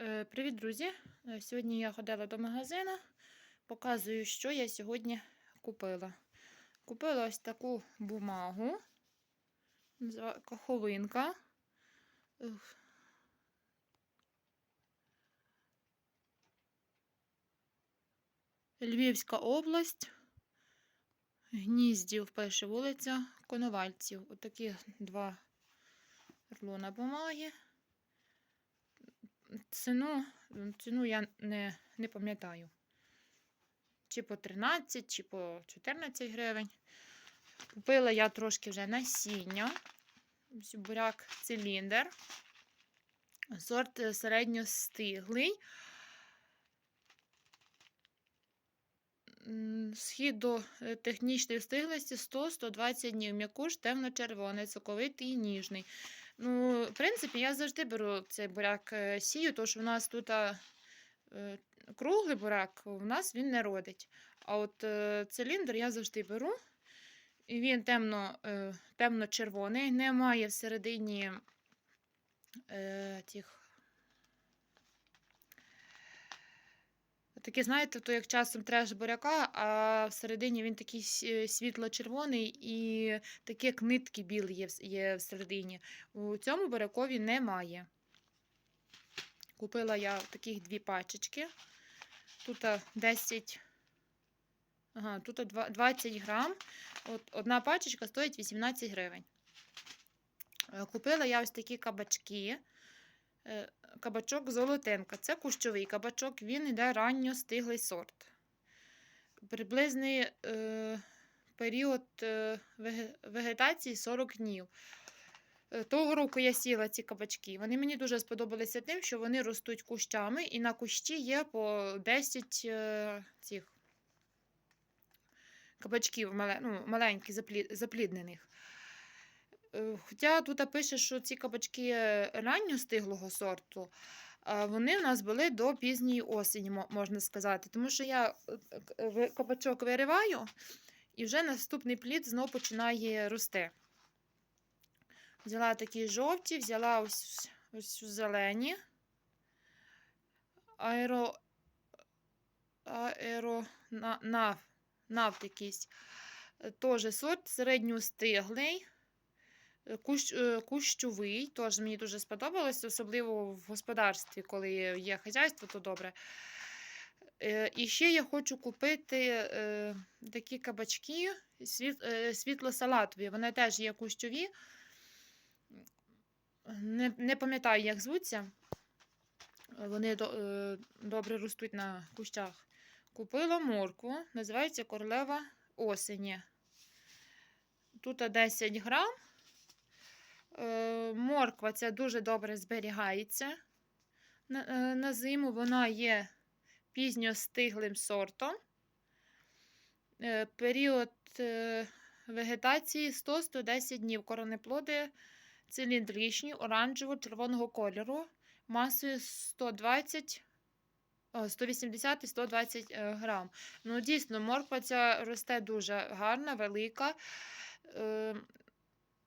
Е, Привіт, друзі! Е, Сьогодні я ходила до магазину, показую, що я сьогодні купила. Купила ось таку бумагу, каховинка. Львівська область, Гніздів, перша вулиця, Коновальців. Отакі два рулона бумаги. Ціну, ціну я не, не пам'ятаю. Чи по 13, чи по 14 гривень. Купила я трошки вже насіння. Буряк циліндр. Сорт е, середньостиглий. Схід до е, технічної стиглості 100-120 днів. М'якуш темно-червоний, соковитий і ніжний. Ну, в принципі, я завжди беру цей буряк е, сію, тому що в нас тут е, круглий буряк, в нас він не родить. А от е, циліндр я завжди беру. І він темно, темно-червоний, немає всередині е, тих. Такий, знаєте, то як часом треш буряка, а всередині він такий світло-червоний і такі як нитки білі є, є всередині. У цьому бурякові немає. Купила я таких дві пачечки. Тут 10. Ага, тут 20 грам. От одна пачечка стоїть 18 гривень. Е, Купила я ось такі кабачки. Е, Кабачок золотенка. Це кущовий кабачок, він йде ранньо стиглий сорт. Приблизний е, період е, вегетації 40 днів. Того року я сіла ці кабачки. Вони мені дуже сподобалися тим, що вони ростуть кущами, і на кущі є по 10 е, цих кабачків ну, маленьких, запліднених. Е, Хоча тут пише, що ці кабачки е, ранньостиглого сорту, вони в нас були до пізньої осені, можна сказати. Тому що я е, кабачок вириваю, і вже наступний плід знову починає рости. Взяла такі жовті, взяла ось, ось зелені. Аеро, аеро, на, нав, нафт якийсь. Е, сорт середньостиглий. Кущ, е, кущовий, теж мені дуже сподобалось, особливо в господарстві, коли є хазяйство, то добре. Е, І ще я хочу купити е, такі кабачки світ, світло-салатові. Вони теж є кущові. Не, не пам'ятаю, як звуться. Вони добре ростуть на кущах. Купила моркву, називається королева осені. Тут 10 грам. Е, Морква ця дуже добре зберігається на, е, на зиму. Вона є пізньостиглим сортом. Е, Період вегетації 100-110 днів. Коронеплоди циліндричні, оранжево-червоного кольору, масою 120 о, 180 і 120 е, грам. Ну, дійсно, морква ця росте дуже гарна, велика.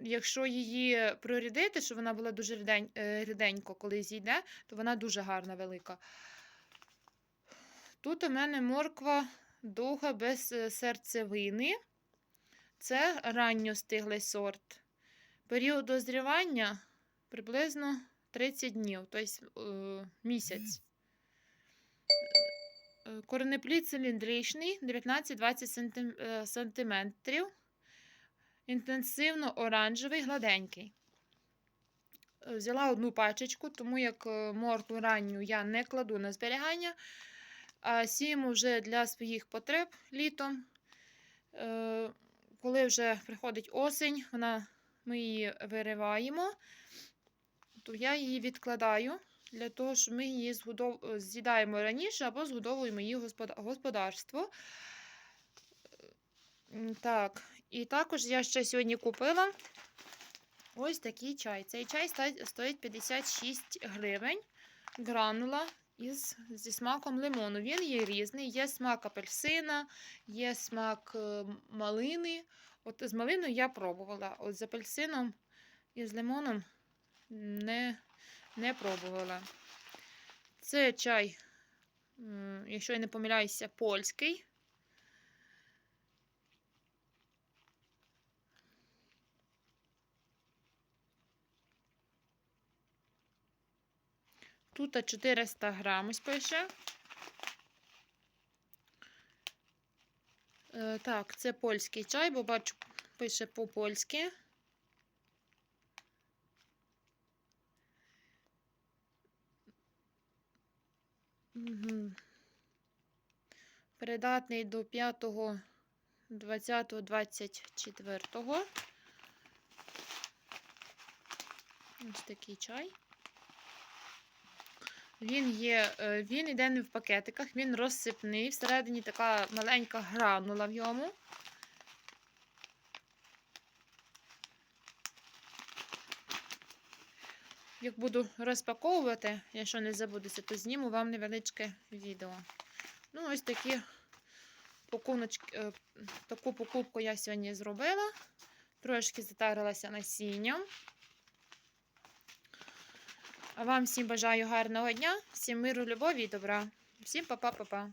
Якщо її прорядити, щоб вона була дуже рідень, е, ріденько, коли зійде, то вона дуже гарна, велика. Тут у мене морква довга без е, серцевини. Це ранньостиглий сорт. Період дозрівання приблизно 30 днів, тобто місяць. Коренеплід циліндричний, 19-20 см. Інтенсивно оранжевий, гладенький. Е, Взяла одну пачечку, тому як е, моркву ранню я не кладу на зберігання, а сіємо вже для своїх потреб літом. Е, Коли вже приходить осінь, вона, ми її вириваємо, то я її відкладаю для того, щоб ми її з'їдаємо раніше або згодовуємо її господарство. Так, і також я ще сьогодні купила ось такий чай. Цей чай стоїть 56 гривень. Гранула із, зі смаком лимону. Він є різний. Є смак апельсина, є смак е, малини. От з малиною я пробувала. От з апельсином і з лимоном не, не пробувала. Це чай, якщо я не помиляюся, польський. Тут 400 грам ось пише. Е, так, це польський чай, бо бачу, пише по-польськи. Мгм. Придатний до 5, 20, 24. Ось такий чай. Він є, е, він йде не в пакетиках, він розсипний. Всередині така маленька гранула в йому. Як буду розпаковувати, якщо не забудуся, то зніму вам невеличке відео. Ну, ось такі е, таку покупку я сьогодні зробила. Трошки затарилася насінням. А вам всім бажаю гарного дня, всім миру, любові і добра. Всім па-па-па-па.